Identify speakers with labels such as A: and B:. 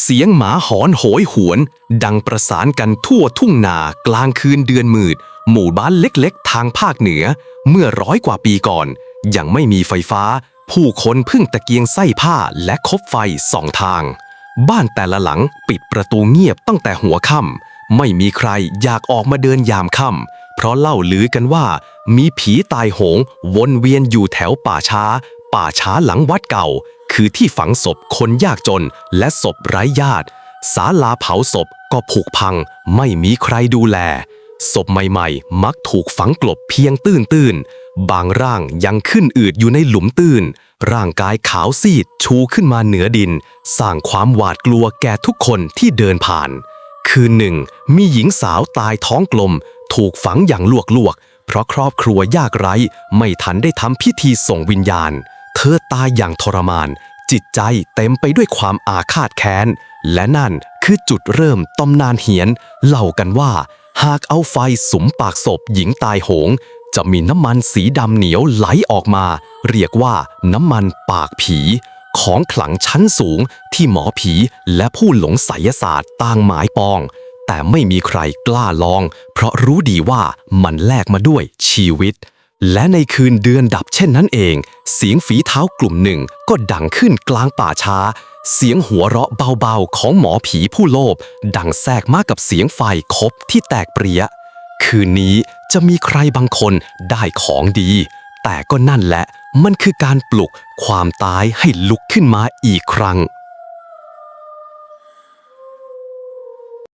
A: เสียงหมาหอนโหยหวน ดังประสานกันทั่วทุ่งนากลางคืนเดือนมืด หมู่บ้านเล็กๆ ทางภาคเหนือ เมื่อร้อยกว่าปีก่อน ยังไม่มีไฟฟ้า ผู้คนพึ่งตะเกียงไส้ผ้าและคบไฟสองทาง บ้านแต่ละหลังปิดประตูเงียบตั้งแต่หัวค่ำไม่มีใครอยากออกมาเดินยามค่ำเพราะเล่าลือกันว่า มีผีตายโหงวนเวียนอยู่แถวป่าช้า ป่าช้าหลังวัดเก่า คือที่ฝังศพคนยากจนและศพไร้ญาติศาลาเผาศพก็ผุพัง ไม่มีใครดูแล ศพใหม่ๆ มักถูกฝังกลบเพียงตื้นๆ บางร่างยังขึ้นอืดอยู่ในหลุมตื้น ร่างกายขาวซีดชูขึ้นมาเหนือดิน สร้างความหวาดกลัวแก่ทุกคนที่เดินผ่าน คืนหนึ่ง มีหญิงสาวตายท้องกลม ถูกฝังอย่างลวกๆ เพราะครอบครัวยากไร้ ไม่ทันได้ทำพิธีส่งวิญญาณ เธอตายอย่างทรมาน จิตใจเต็มไปด้วยความอาฆาตแค้น และนั่นคือจุดเริ่มตำนานเหียนเล่ากันว่า หากเอาไฟสุมปากศพหญิงตายโหง จะมีน้ำมันสีดำเหนียวไหลออกมา เรียกว่าน้ำมันปากผี ของขลังชั้นสูงที่หมอผีและผู้หลงไสยศาสตร์ต่างหมายปอง แต่ไม่มีใครกล้าลอง เพราะรู้ดีว่ามันแลกมาด้วยชีวิต และในคืนเดือนดับเช่นนั้นเอง เสียงฝีเท้ากลุ่มหนึ่งก็ดังขึ้นกลางป่าช้า เสียงหัวเราะเบาๆของหมอผีผู้โลภดังแทรกมากับเสียงไฟคบที่แตกเปรี้ยคืนนี้จะมีใครบางคนได้ของดี แต่ก็นั่นแหละมันคือการปลุกความตายให้ลุกขึ้นมาอีกครั้ง